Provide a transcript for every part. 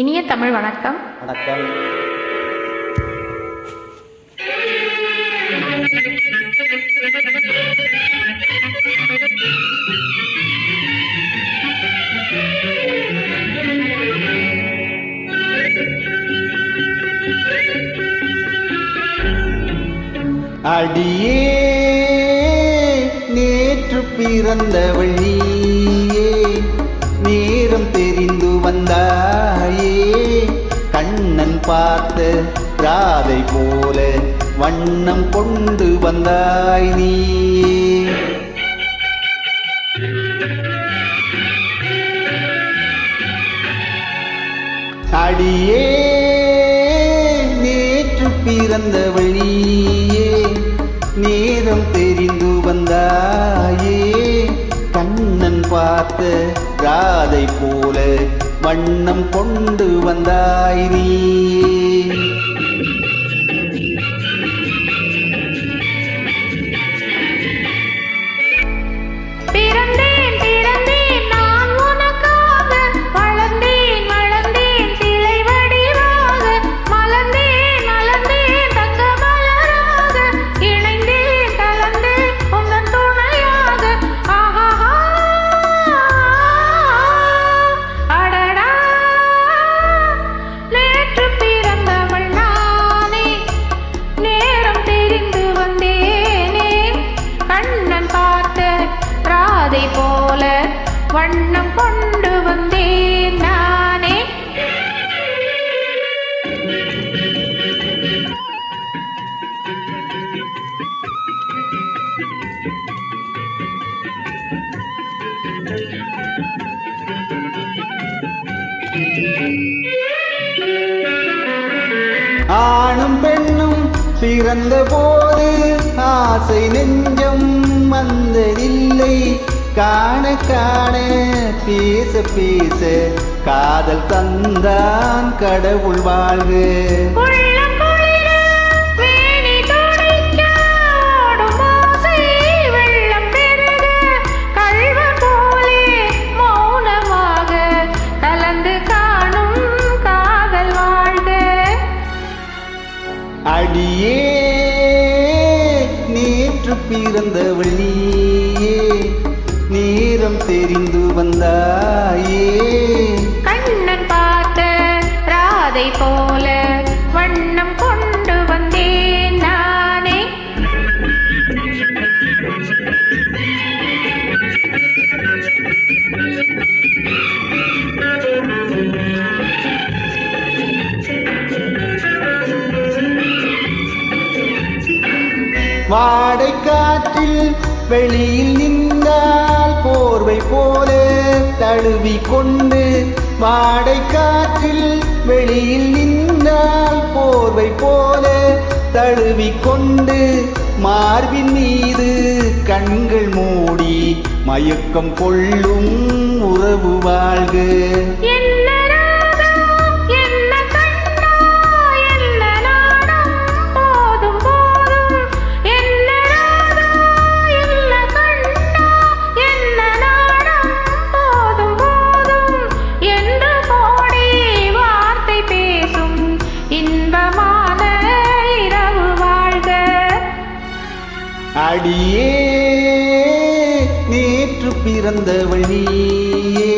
இனிய தமிழ் வணக்கம். வணக்கம். அடியே நேற்று பிறந்தவள் நீயே நேரம் தெரிந்து வந்தார். பார்த்து ராதை போல வண்ணம் கொண்டு வந்தாய் நீ. அடியே நேற்று பிறந்த வழியே நேரம் தெரிந்து வந்தாயே. கண்ணன் பார்த்த ராதை போல வண்ணம் கொண்டு வந்தாய் நீ. ராதை போல வண்ணம் கொண்டு வந்தேன் நானே. ஆணும் பெண்ணும் பிறந்த போது ஆசை நெஞ்சம் வந்ததில்லை. காண காண பேச பேச. காதல் தந்தான் கடவுள் வாழ்க. அடியே நேற்று பிறந்தவள் நீயே நேரம் தெரிந்து வந்தாயே. கண்ணன் பார்த்த ராதை போல வண்ணம் கொண்டு வந்தேன் நானே. வாடை காற்றில் வெளியில் நின்றால் போர்வை போல தழுவி கொண்டு மாடை காற்றில் வெளியில் நின்றால் போர்வை போல தழுவி கொண்டு மார்பின் மீது கண்கள் மூடி மயக்கம் கொள்ளும் உறவு வாழ்க. அடியே நேற்று பிறந்தவள் நீயே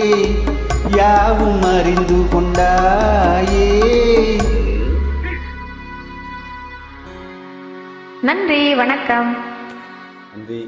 யாவும் அறிந்து கொண்டாயே. நன்றி வணக்கம். நன்றி.